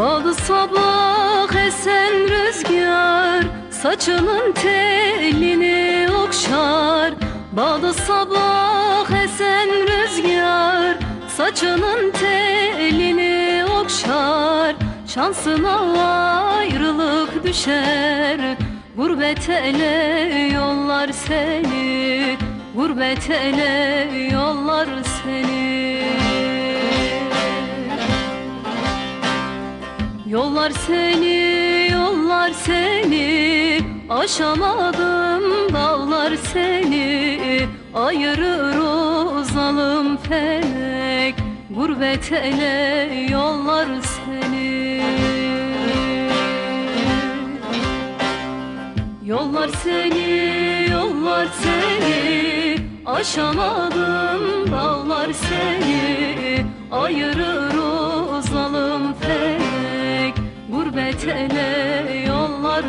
Bağlı sabah esen rüzgar Saçının telini okşar. Bağlı sabah esen rüzgar Saçının telini okşar. Şansına ayrılık düşer Gurbet ele yollar seni. Gurbet ele yollar seni. Yollar seni, yollar seni. Aşamadım dağlar seni. Ayırır o zalim felek. Gurbet ele yollar seni. Yollar seni, yollar seni. Aşamadım dağlar seni. Ayırır Gurbet ele yollar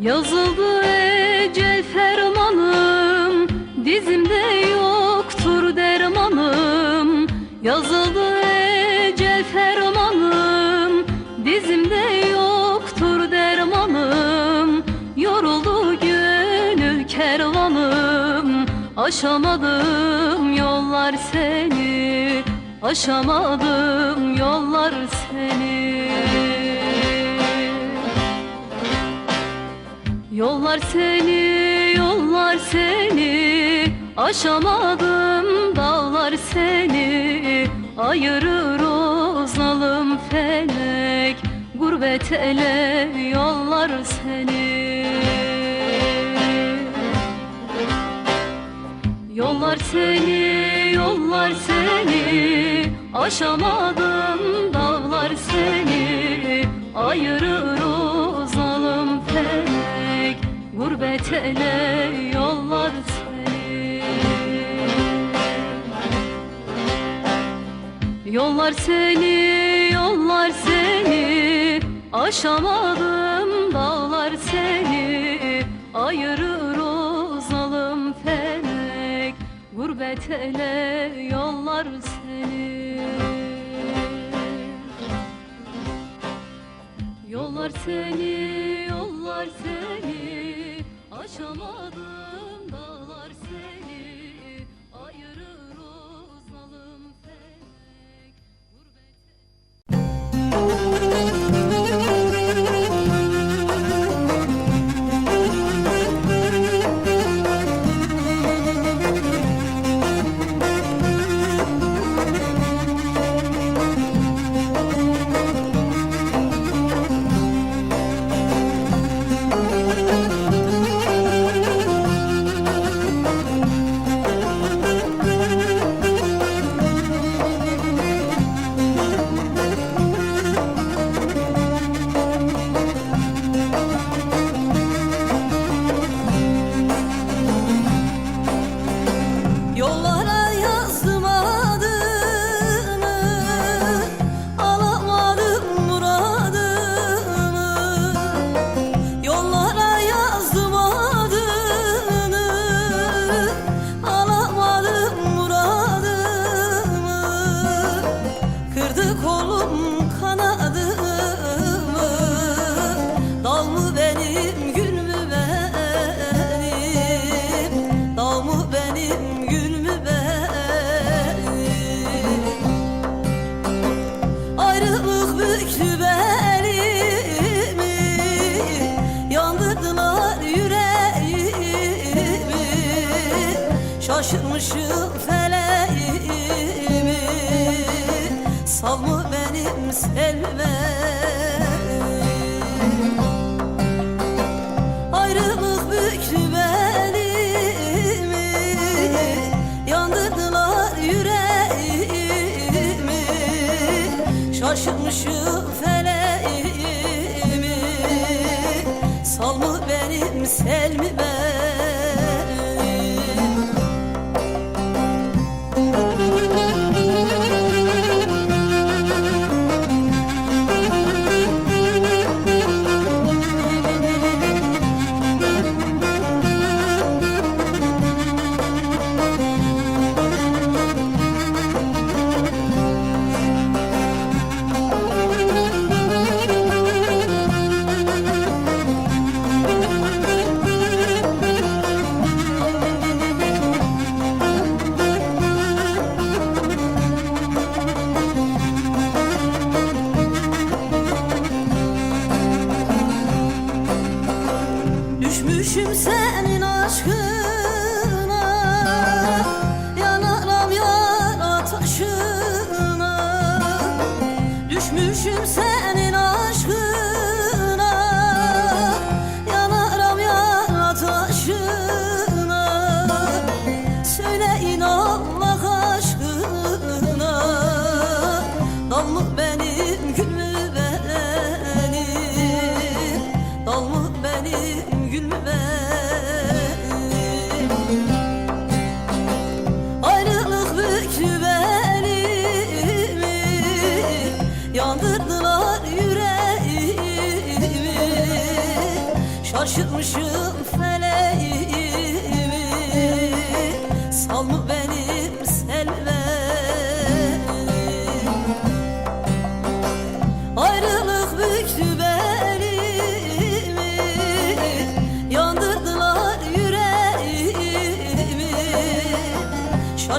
Yazıldı ecel fermanım Dizimde yoktur dermanım. Yazıldı ecel fermanım Dizimde yoktur dermanım. Yoruldu gönül kervanım Aşamadım yollar seni. Aşamadım yollar seni Yollar seni, yollar seni. Aşamadım dağlar seni. Ayırır o zalim felek. Gurbet ele yollar seni. Yollar seni, yollar seni. Aşamadım dağlar seni. Ayırır Gurbet ele yollar seni. Yollar seni, yollar seni. Aşamadım dağlar seni. Ayırır o zalim felek. Gurbet ele yollar seni. Yollar seni, yollar seni Aşamadım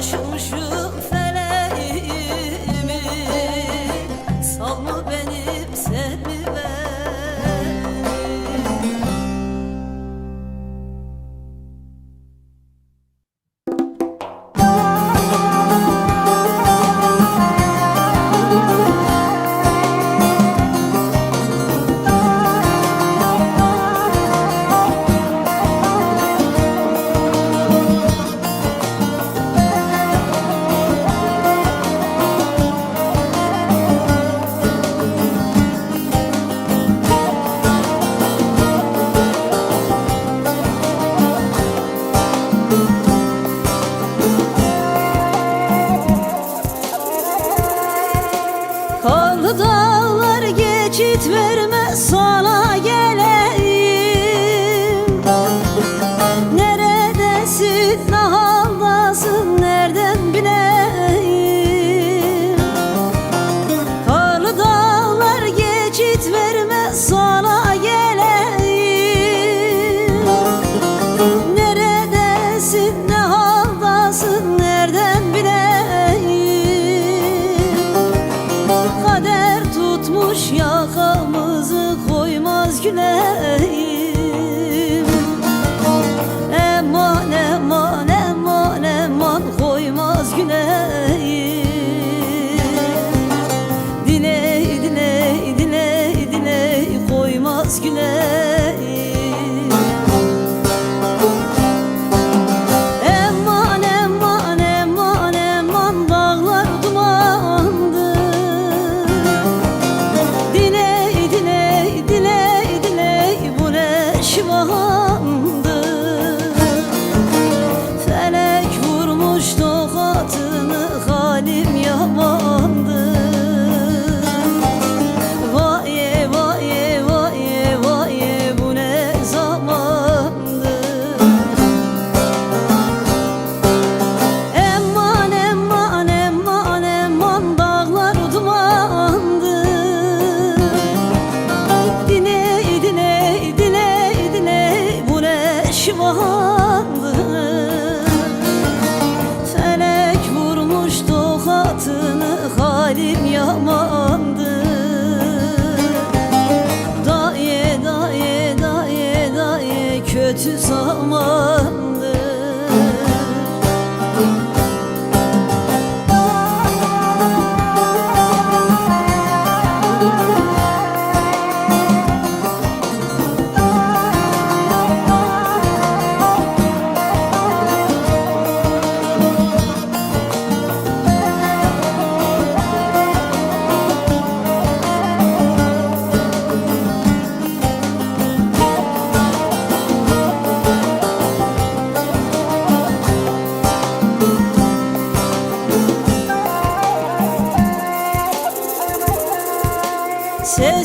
成熟 koymaz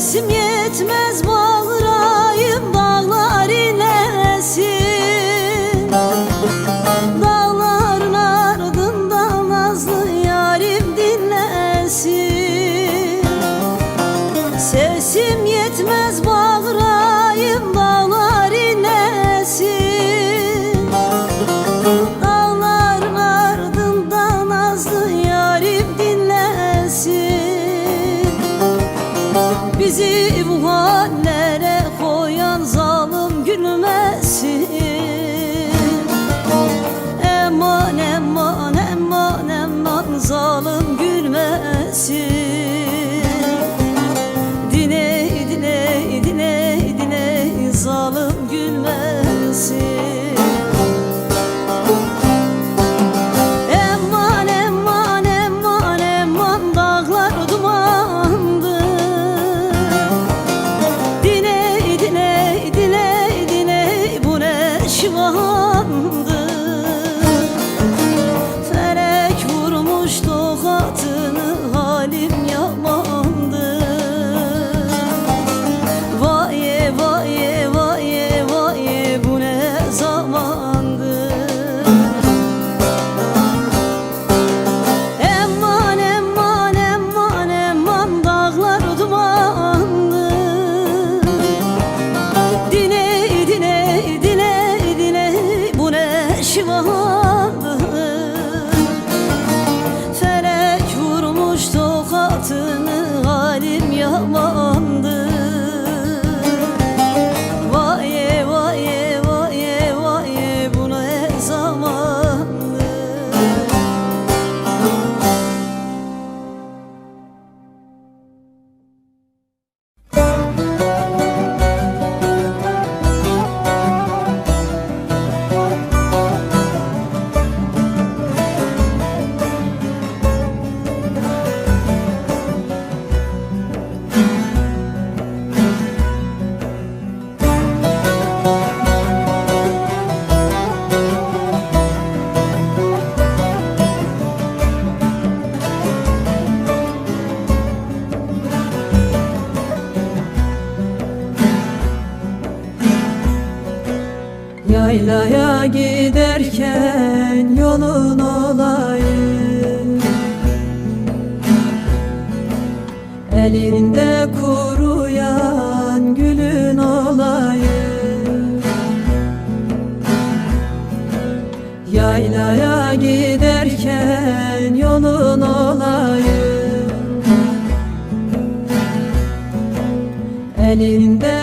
nefsim yetmez bağlı Leyla'ya giderken yolun olayım Elinde kuruyan gülün olayım Yaylaya giderken yolun olayım Elinde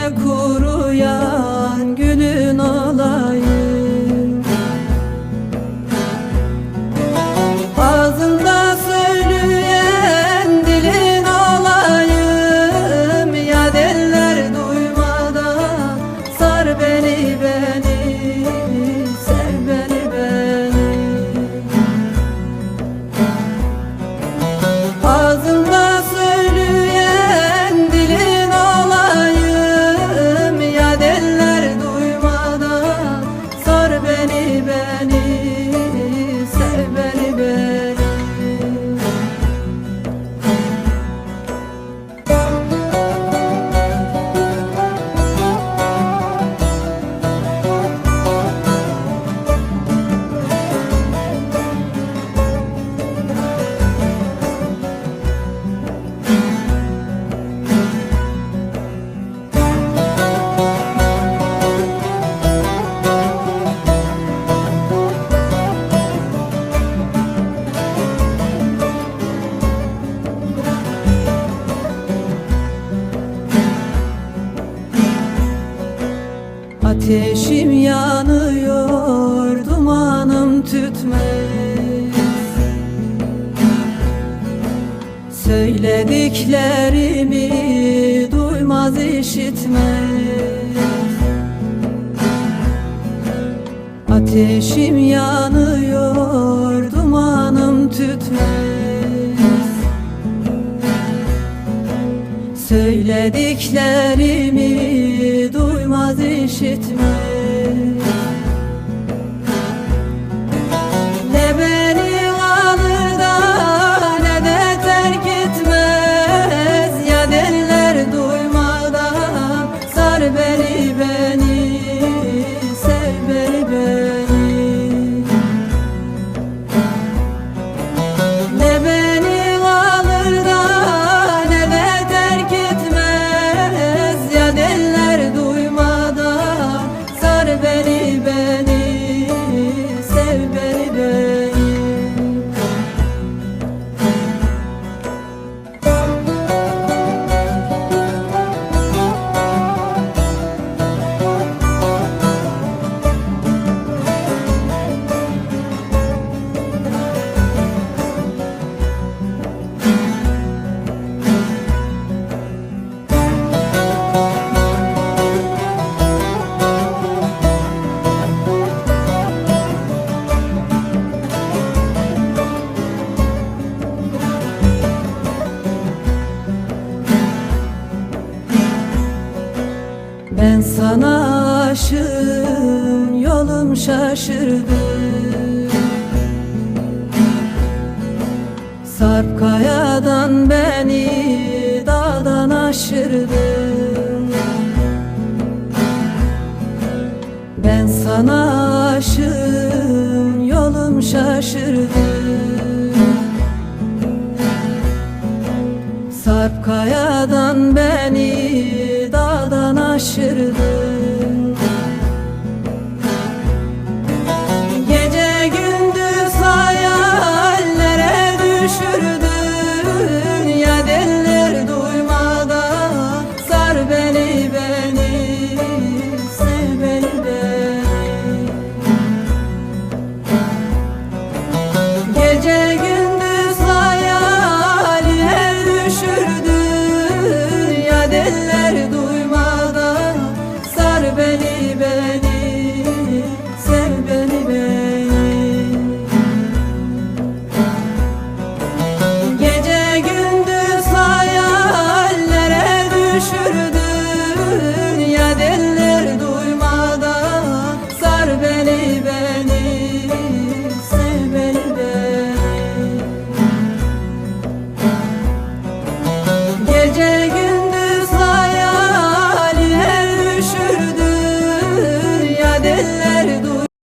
Dileklerimi duymaz işitmez. Ateşim yanıyor dumanım tütmez. Söylediklerimi duymaz işitmez. Sarp kayadan beni dağdan aşırdı.